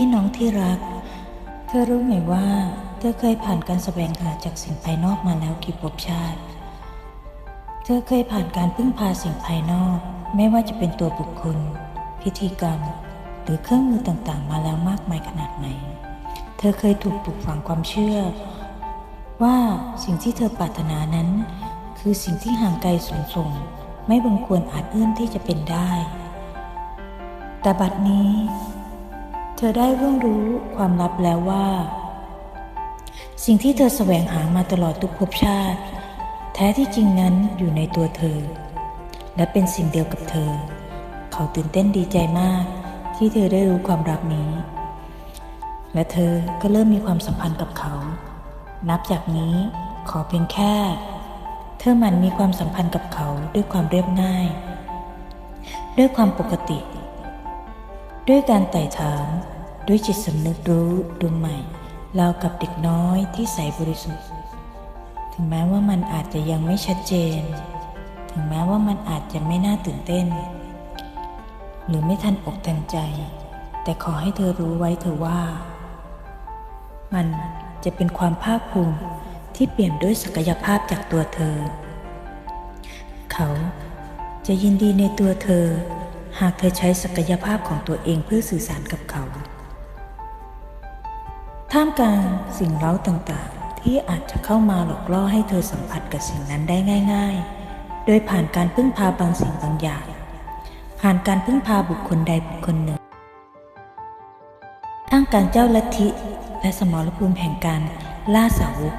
พี่น้องที่รัก เธอรู้ไหมว่า เธอเคยผ่านการแสวงหาจากสิ่งภายนอกมาแล้วกี่ภพชาติ เธอเคยผ่านการพึ่งพาสิ่งภายนอก ไม่ว่าจะเป็นตัวบุคคล พิธีกรรม หรือเครื่องมือต่างๆ มาแล้วมากมายขนาดไหน เธอเคยถูกปลูกฝังความเชื่อ ว่าสิ่งที่เธอปรารถนานั้น คือสิ่งที่ห่างไกลสูงส่ง ไม่บังควรอาจเอื้อนที่จะเป็นได้ แต่บัดนี้ เธอได้ร่วงรู้ความลับแล้วว่า สิ่งที่เธอแสวงหามาตลอดทุกภพชาติ แท้ที่จริงนั้นอยู่ในตัวเธอ และเป็นสิ่งเดียวกับเธอ เขาตื่นเต้นดีใจมาก ที่เธอได้รู้ความลับนี้ และเธอก็เริ่มมีความสัมพันธ์กับเขา นับจากนี้ขอเพียงแค่ เธอมันมีความสัมพันธ์กับเขาด้วยความเรียบง่าย ด้วยความปกติ ด้วยการไต่ถาม ด้วยจิตสำนึกรู้ดวงใหม่ราวกับเด็กน้อยที่ใสบริสุทธิ์ ถึงแม้ว่ามันอาจจะยังไม่ชัดเจน ถึงแม้ว่ามันอาจจะไม่น่าตื่นเต้น หรือไม่ทันอกทันใจ แต่ขอให้เธอรู้ไว้เถอว่า มันจะเป็นความภาคภูมิที่เปลี่ยนด้วยศักยภาพจากตัวเธอ เขาจะยินดีในตัวเธอ หากเธอใช้ศักยภาพของตัวเองเพื่อสื่อสารกับเขา ท่ามกลางสิ่งเร้าต่างๆ ที่อาจจะเข้ามาหลอกล่อให้เธอสัมผัสกับสิ่งนั้นได้ง่าย ๆ โดยผ่านการพึ่งพาบางสิ่งบางอย่าง ผ่านการพึ่งพาบุคคลใดบุคคลหนึ่งท่ามกลางเจ้าลัทธิและสมรภูมิแห่งการล่าสาวก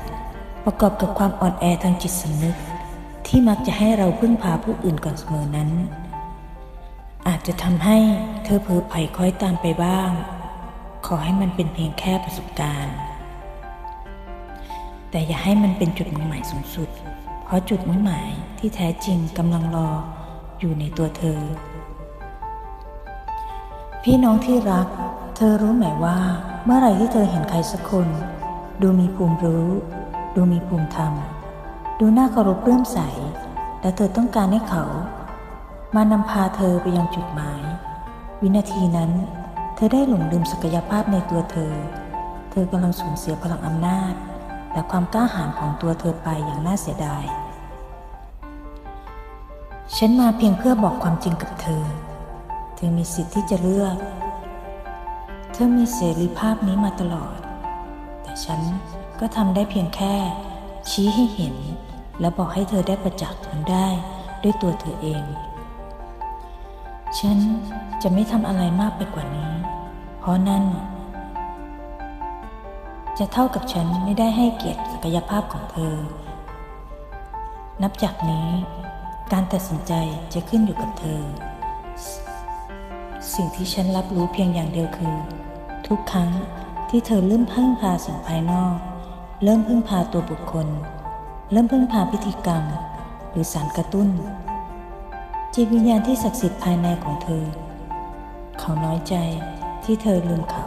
ประกอบกับความอ่อนแอทางจิตสำนึก ที่มักจะให้เราพึ่งพาผู้อื่นก่อนเสมอนั้น อาจจะทำให้เธอเผลอไผ่คล้อยตามไปบ้าง ขอให้มันเป็นเพียงแค่ประสบการณ์ แต่อย่าให้มันเป็นจุดมุ่งหมายสูงสุด เพราะจุดมุ่งหมายที่แท้จริงกำลังรออยู่ในตัวเธอ พี่น้องที่รัก เธอรู้ไหมว่า เมื่อไหร่ที่เธอเห็นใครสักคน ดูมีภูมิรู้ ดูมีภูมิธรรม ดูน่าเคารพเลื่อมใส และเธอต้องการให้เขา มานำพาเธอไปยังจุดหมาย วินาทีนั้น เธอได้หลงลืมศักยภาพในตัวเธอ เธอกำลังสูญเสียพลังอำนาจ และความกล้าหาญของตัวเธอไปอย่างน่าเสียดาย ฉันมาเพียงเพื่อบอกความจริงกับเธอ เธอมีสิทธิ์ที่จะเลือก เธอมีเสรีภาพนี้มาตลอด แต่ฉันก็ทำได้เพียงแค่ ชี้ให้เห็น และบอกให้เธอได้ประจักษ์มันได้ด้วยตัวเธอเอง ฉันจะไม่ทำอะไรมากไปกว่านี้ เพราะนั่น จะเท่ากับฉันไม่ได้ให้เกียรติศักยภาพของเธอ นับจากนี้ การตัดสินใจจะขึ้นอยู่กับเธอ สิ่งที่ฉันรับรู้เพียงอย่างเดียวคือ ทุกครั้งที่เธอเริ่มพึ่งพาสิ่งภายนอก เริ่มพึ่งพาตัวบุคคล เริ่มพึ่งพาพิธีกรรม หรือสารกระตุ้น จิตวิญญาณที่ศักดิ์สิทธิ์ภายในของเธอ เขาน้อยใจที่เธอลืมเขา